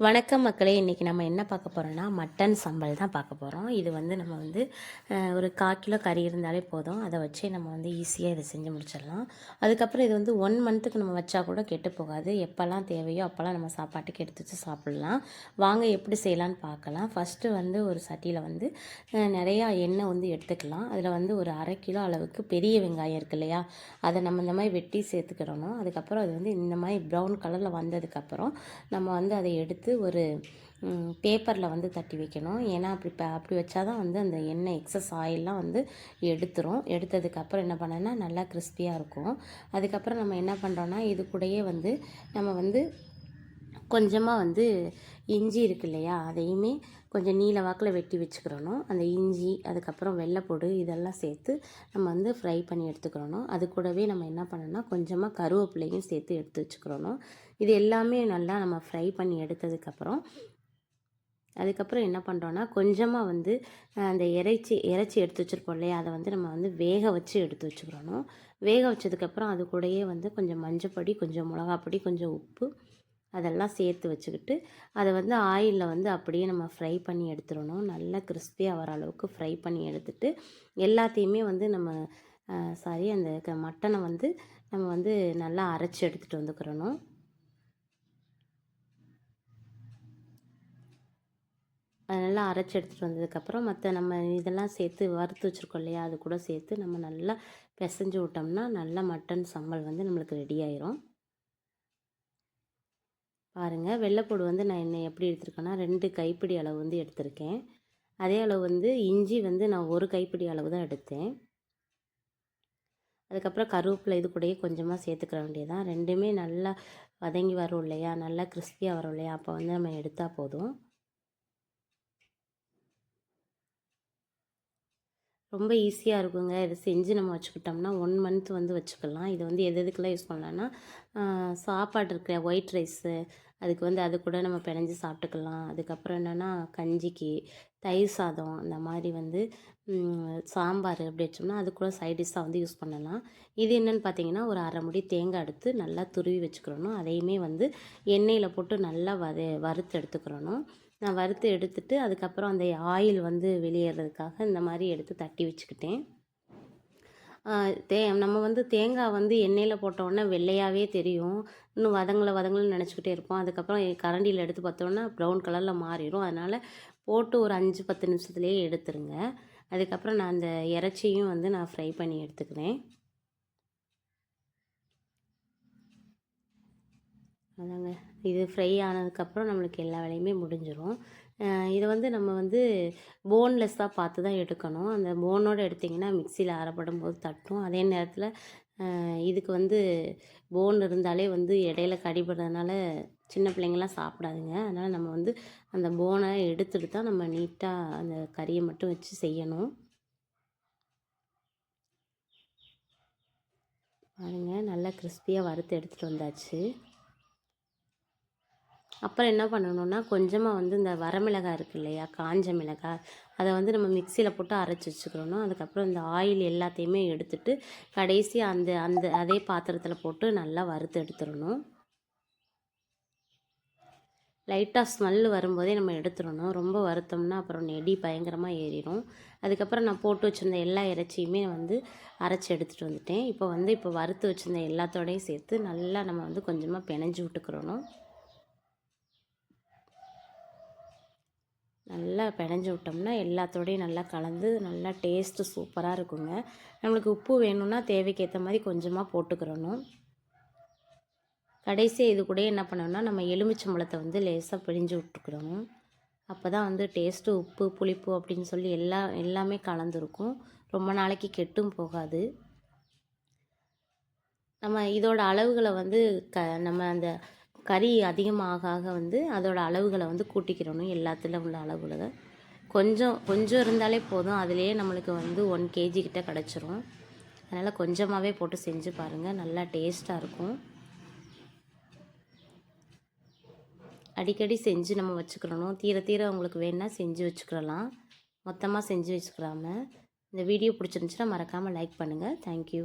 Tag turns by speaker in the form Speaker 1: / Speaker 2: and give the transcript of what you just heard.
Speaker 1: வணக்கம் மக்களே. இன்றைக்கி நம்ம என்ன பார்க்க போகிறோம்னா மட்டன் சம்பல் தான் பார்க்க போகிறோம் இது வந்து நம்ம வந்து ஒரு கால் கிலோ கறி இருந்தாலே போதும். அதை வச்சே நம்ம வந்து ஈஸியாக இதை செஞ்சு முடிச்சிடலாம். அதுக்கப்புறம் இது வந்து ஒன் மந்த்துக்கு நம்ம வச்சா கூட கெட்டு போகாது. எப்போல்லாம் தேவையோ அப்போல்லாம் நம்ம சாப்பாட்டுக்கு எடுத்து வச்சு சாப்பிட்லாம். வாங்க எப்படி செய்யலான்னு பார்க்கலாம். ஃபஸ்ட்டு வந்து ஒரு சட்டியில் வந்து நிறையா எண்ணெய் வந்து எடுத்துக்கலாம். அதில் வந்து ஒரு அரை கிலோ அளவுக்கு பெரிய வெங்காயம் இருக்கு இல்லையா? அதை நம்ம இந்த மாதிரி வெட்டி சேர்த்துக்கிடணும் அதுக்கப்புறம் அது வந்து இந்த மாதிரி ப்ரௌன் கலரில் வந்ததுக்கப்புறம் நம்ம வந்து அதை எடுத்து ஒரு பேப்பரில் வந்து தட்டி வைக்கணும். ஏன்னா அப்படி ப அப்படி வச்சா தான் வந்து அந்த எண்ணெய் எக்ஸஸ் ஆயிலெலாம் வந்து எடுத்துரும். எடுத்ததுக்கப்புறம் என்ன பண்ணேன்னா நல்லா கிறிஸ்பியாக இருக்கும். அதுக்கப்புறம் நம்ம என்ன பண்ணுறோன்னா இது கூடயே வந்து நம்ம வந்து கொஞ்சமாக வந்து இஞ்சி இருக்கு இல்லையா அதையுமே கொஞ்சம் நீல வாக்கில் வெட்டி வச்சுக்கிறணும். அந்த இஞ்சி அதுக்கப்புறம் வெள்ளைப்பூடு இதெல்லாம் சேர்த்து நம்ம வந்து ஃப்ரை பண்ணி எடுத்துக்கிறணும். அது கூடவே நம்ம என்ன பண்ணணும்னா கொஞ்சமாக கருவேப்பிலையும் சேர்த்து எடுத்து வச்சுக்கிறணும். இது எல்லாமே நல்லா நம்ம ஃப்ரை பண்ணி எடுத்ததுக்கப்புறம் அதுக்கப்புறம் என்ன பண்ணுறோன்னா கொஞ்சமாக வந்து அந்த இறைச்சி இறைச்சி எடுத்து வச்சுருப்போம் இல்லையா அதை வந்து நம்ம வந்து வேக வச்சு எடுத்து வச்சுக்கிறணும். வேக வச்சதுக்கப்புறம் அது கூடயே வந்து கொஞ்சம் மஞ்சப்பொடி கொஞ்சம் மிளகாப்பொடி கொஞ்சம் உப்பு அதெல்லாம் சேர்த்து வச்சுக்கிட்டு அதை வந்து ஆயிலில் வந்து அப்படியே நம்ம ஃப்ரை பண்ணி எடுத்துடணும். நல்லா கிறிஸ்பியாக வர அளவுக்கு ஃப்ரை பண்ணி எடுத்துட்டு எல்லாத்தையுமே வந்து நம்ம சாரி அந்த க- மட்டனை வந்து நம்ம வந்து நல்லா அரைச்சி எடுத்துகிட்டு வந்துக்கிறணும். அது நல்லா அரைச்சி எடுத்துகிட்டு வந்ததுக்கப்புறம் மற்ற நம்ம இதெல்லாம் சேர்த்து வறுத்து வச்சுருக்கோம் இல்லையா அது கூட சேர்த்து நம்ம நல்லா பிசைஞ்சு விட்டோம்னா நல்லா மட்டன் சம்பல் வந்து நம்மளுக்கு ரெடி ஆயிரும். பாருங்கள் வெள்ளைப்பூடு வந்து நான் என்ன எப்படி எடுத்திருக்கேன்னா ரெண்டு கைப்பிடி அளவு வந்து எடுத்திருக்கேன். அதே அளவு வந்து இஞ்சி வந்து நான் ஒரு கைப்பிடி அளவு தான் எடுத்தேன். அதுக்கப்புறம் கருவேப்பிலை இது கூடயே கொஞ்சமாக சேர்த்துக்கிற வேண்டியதான் ரெண்டுமே நல்லா வதங்கி வரும் இல்லையா? நல்லா கிறிஸ்பியாக வரும் இல்லையா? அப்போ வந்து நம்ம எடுத்தால் போதும். ரொம்ப ஈஸியாக இருக்குங்க. இதை செஞ்சு நம்ம வச்சுக்கிட்டோம்னா ஒன் மந்த் வந்து வச்சுக்கலாம். இது வந்து எது எதுக்கெல்லாம் யூஸ் பண்ணலான்னா சாப்பாடு இருக்கிற ஒயிட் ரைஸு அதுக்கு வந்து அது கூட நம்ம பிணைஞ்சு சாப்பிட்டுக்கலாம். அதுக்கப்புறம் என்னென்னா கஞ்சிக்கு தயிர் சாதம் அந்த மாதிரி வந்து சாம்பார் அப்படி வச்சோம்னா அது கூட சைடிஷாக வந்து யூஸ் பண்ணலாம். இது என்னென்னு பார்த்தீங்கன்னா ஒரு அரை முடி தேங்காய் எடுத்து நல்லா துருவி வச்சுக்கிறணும். அதையுமே வந்து எண்ணெயில் போட்டு நல்லா வத வறுத்து எடுத்துக்கிறணும். நான் வறுத்து எடுத்துட்டு அதுக்கப்புறம் அந்த ஆயில் வந்து வெளியேறதுக்காக இந்த மாதிரி எடுத்து தட்டி வச்சுக்கிட்டேன். தே நம்ம வந்து தேங்காய் வந்து எண்ணெயில் போட்டோன்னே வெள்ளையாகவே தெரியும். இன்னும் வதங்கலை வதங்கலன்னு நினச்சிக்கிட்டே இருப்போம். அதுக்கப்புறம் கரண்டியில் எடுத்து பார்த்தோன்னா ப்ரௌன் கலரில் மாறிடும். அதனால் போட்டு ஒரு அஞ்சு பத்து நிமிஷத்துலேயே எடுத்துருங்க. அதுக்கப்புறம் நான் அந்த இறைச்சியும் வந்து நான் ஃப்ரை பண்ணி எடுத்துக்கிறேன். அதாங்க. இது ஃப்ரை ஆனதுக்கப்புறம் நம்மளுக்கு எல்லா வேலையுமே முடிஞ்சிடும் இதை வந்து நம்ம வந்து போன்லெஸ்ஸாக பார்த்து தான் எடுக்கணும். அந்த போனோடு எடுத்திங்கன்னா மிக்சியில் அரைப்படும் போது தட்டும். அதே நேரத்தில் இதுக்கு வந்து போன் இருந்தாலே வந்து இடையில கடிபடுறதுனால சின்ன பிள்ளைங்களாம் சாப்பிடாதுங்க. அதனால் நம்ம வந்து அந்த போனை எடுத்துட்டு தான் நம்ம நீட்டாக அந்த கறியை மட்டும் வச்சு செய்யணும். பாருங்கள் நல்லா கிறிஸ்பியாக வறுத்து எடுத்துகிட்டு வந்தாச்சு. அப்புறம் என்ன பண்ணணும்னா கொஞ்சமாக வந்து இந்த வரமிளகாய் இருக்கு இல்லையா காஞ்ச மிளகாய் அதை வந்து நம்ம மிக்சியில் போட்டு அரைச்சி வச்சுக்கிறணும் அதுக்கப்புறம் இந்த ஆயில் எல்லாத்தையுமே எடுத்துட்டு கடைசி அந்த அந்த அதே பாத்திரத்தில் போட்டு நல்லா வறுத்து எடுத்துடணும். லைட்டாக ஸ்மெல் வரும்போதே நம்ம எடுத்துடணும். ரொம்ப வறுத்தோம்னா அப்புறம் நெடி பயங்கரமாக ஏறிடும். அதுக்கப்புறம் நான் போட்டு வச்சுருந்த எல்லா இறைச்சியுமே வந்து அரைச்சி எடுத்துகிட்டு வந்துட்டேன். இப்போ வந்து இப்போ வறுத்து வச்சுருந்த எல்லாத்தோடையும் சேர்த்து நல்லா நம்ம வந்து கொஞ்சமாக பிணைஞ்சு விட்டுக்கிறணும். நல்லா பிணைஞ்சு விட்டோம்னா எல்லாத்தோடையும் நல்லா கலந்து நல்லா டேஸ்ட்டு சூப்பராக இருக்குங்க. நம்மளுக்கு உப்பு வேணும்னா தேவைக்கேற்ற மாதிரி கொஞ்சமாக போட்டுக்கிறணும். கடைசி இது கூட என்ன பண்ணணும்னா நம்ம எலுமிச்சம்பழத்தை வந்து லேசாக பிழிஞ்சு விட்டுக்கிறணும். அப்போ தான் வந்து டேஸ்ட்டு உப்பு புளிப்பு அப்படின்னு சொல்லி எல்லா எல்லாமே கலந்துருக்கும். ரொம்ப நாளைக்கு கெட்டும் போகாது. நம்ம இதோட அளவுகளை வந்து க நம்ம அந்த கறி அதிகமாக ஆக வந்து அதோட அளவுகளை வந்து கூட்டிக்கிறணும். எல்லாத்துல உள்ள அளவுகளை. கொஞ்சம் கொஞ்சம் இருந்தாலே போதும். அதுலேயே நம்மளுக்கு வந்து ஒன் கேஜி கிட்ட கிடச்சிரும். அதனால் கொஞ்சமாகவே போட்டு செஞ்சு பாருங்கள் நல்லா டேஸ்ட்டாக இருக்கும். அடிக்கடி செஞ்சு நம்ம வச்சுக்கிறணும். தீர தீர உங்களுக்கு வேணால் செஞ்சு வச்சுக்கிறலாம் மொத்தமாக செஞ்சு வச்சுக்கிறாம இந்த வீடியோ பிடிச்சிருந்துச்சுன்னா மறக்காமல் லைக் பண்ணுங்கள் தேங்க்யூ